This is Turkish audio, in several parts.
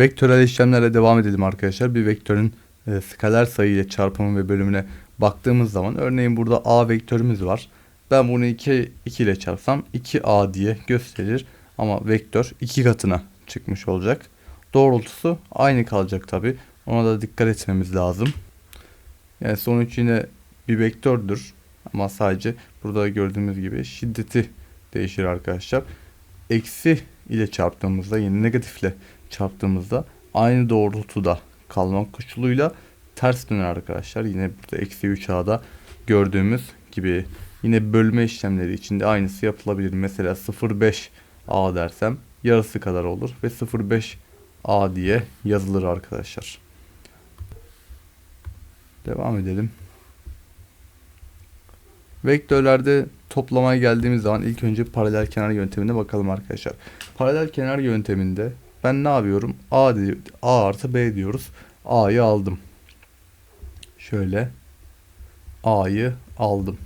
Vektörel işlemlere devam edelim arkadaşlar. Bir vektörün e, skaler sayı ile çarpımı ve bölümüne baktığımız zaman örneğin burada a vektörümüz var. Ben bunu 2, 2 ile çarpsam 2a diye gösterir ama vektör 2 katına çıkmış olacak. Doğrultusu aynı kalacak tabi. Ona da dikkat etmemiz lazım. Yani sonuç yine bir vektördür ama sadece burada gördüğümüz gibi şiddeti değişir arkadaşlar. Eksi ile çarptığımızda yine negatifle çarptığımızda aynı doğrultuda kalmak koşuluyla ters döner arkadaşlar. Yine burada eksi 3a'da gördüğümüz gibi yine bölme işlemleri içinde aynısı yapılabilir. Mesela 0,5a dersem yarısı kadar olur ve 0,5a diye yazılır arkadaşlar. Devam edelim. Vektörlerde toplamaya geldiğimiz zaman ilk önce paralel kenar yöntemine bakalım arkadaşlar. Paralel kenar yönteminde ben ne yapıyorum? A, A artı B diyoruz. A'yı aldım. Şöyle A'yı aldım.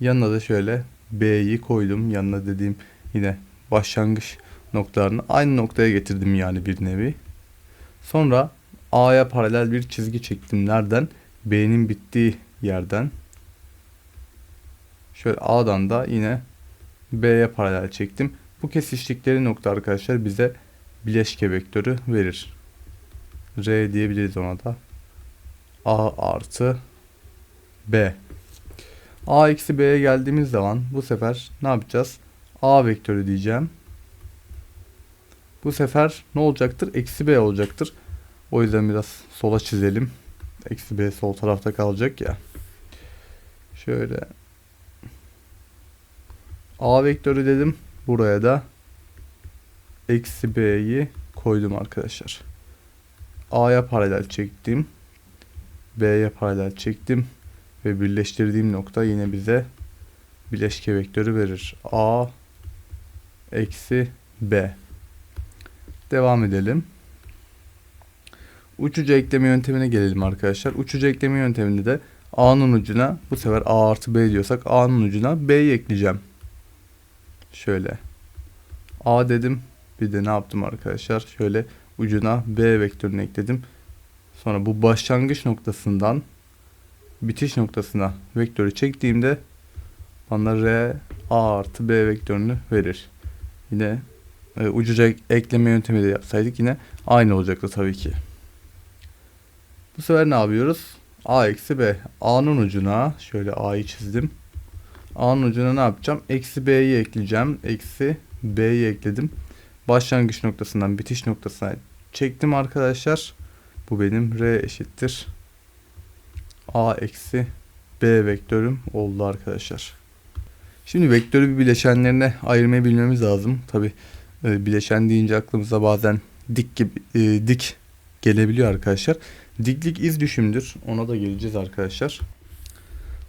Yanına da şöyle B'yi koydum. Yanına dediğim yine başlangıç noktalarını aynı noktaya getirdim yani bir nevi. Sonra A'ya paralel bir çizgi çektim. Nereden? B'nin bittiği yerden. Şöyle A'dan da yine B'ye paralel çektim. Bu kesiştikleri nokta arkadaşlar bize bileşke vektörü verir. R diyebiliriz ona da. A artı B. A eksi B'ye geldiğimiz zaman bu sefer ne yapacağız? A vektörü diyeceğim. Bu sefer ne olacaktır? Eksi B olacaktır. O yüzden biraz sola çizelim. Eksi B sol tarafta kalacak ya. Şöyle A vektörü dedim. Buraya da eksi B'yi koydum arkadaşlar. A'ya paralel çektim. B'ye paralel çektim. Ve birleştirdiğim nokta yine bize bileşke vektörü verir. A eksi B. Devam edelim. Uçucu ekleme yöntemine gelelim arkadaşlar. Uçucu ekleme yönteminde de A'nın ucuna bu sefer A artı B diyorsak A'nın ucuna B'yi ekleyeceğim. Şöyle. A dedim. Bir de ne yaptım arkadaşlar? Şöyle ucuna B vektörünü ekledim. Sonra bu başlangıç noktasından bitiş noktasına vektörü çektiğimde bana R A artı B vektörünü verir. Yine e, ucuca ekleme yöntemi de yapsaydık yine aynı olacaktı tabii ki. Bu sefer ne yapıyoruz? A eksi B. A'nın ucuna şöyle A'yı çizdim. A'nın ucuna ne yapacağım? Eksi B'yi ekleyeceğim. Eksi B'yi ekledim. Başlangıç noktasından bitiş noktasına çektim arkadaşlar. Bu benim R eşittir. A eksi B vektörüm oldu arkadaşlar. Şimdi vektörü bir bileşenlerine ayırmayı bilmemiz lazım. Tabi bileşen deyince aklımıza bazen dik gibi e, dik gelebiliyor arkadaşlar. Diklik iz düşümdür. Ona da geleceğiz arkadaşlar.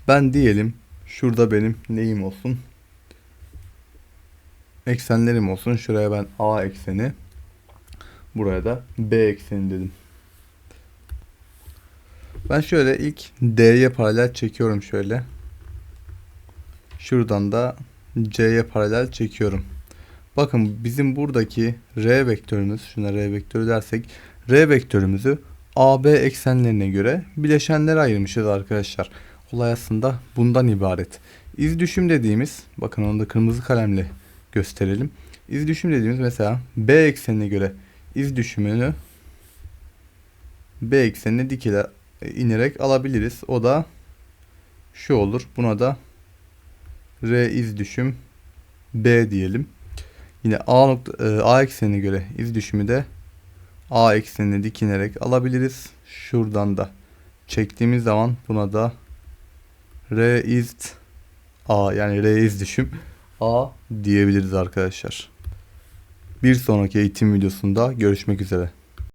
Ben diyelim şurada benim neyim olsun? Eksenlerim olsun. Şuraya ben A ekseni. Buraya da B ekseni dedim. Ben şöyle ilk D'ye paralel çekiyorum şöyle. Şuradan da C'ye paralel çekiyorum. Bakın bizim buradaki R vektörümüz, şuna R vektörü dersek, R vektörümüzü AB eksenlerine göre bileşenlere ayırmışız arkadaşlar. Olay aslında bundan ibaret. İz düşüm dediğimiz, bakın onu da kırmızı kalemle gösterelim. İz düşüm dediğimiz mesela B eksenine göre iz düşümünü B eksenine dik ile inerek alabiliriz. O da şu olur. Buna da R iz düşüm B diyelim. Yine A, nokta, e, A eksenine göre iz düşümü de A eksenine dikinerek alabiliriz. Şuradan da çektiğimiz zaman buna da R iz A yani R iz düşüm A diyebiliriz arkadaşlar. Bir sonraki eğitim videosunda görüşmek üzere.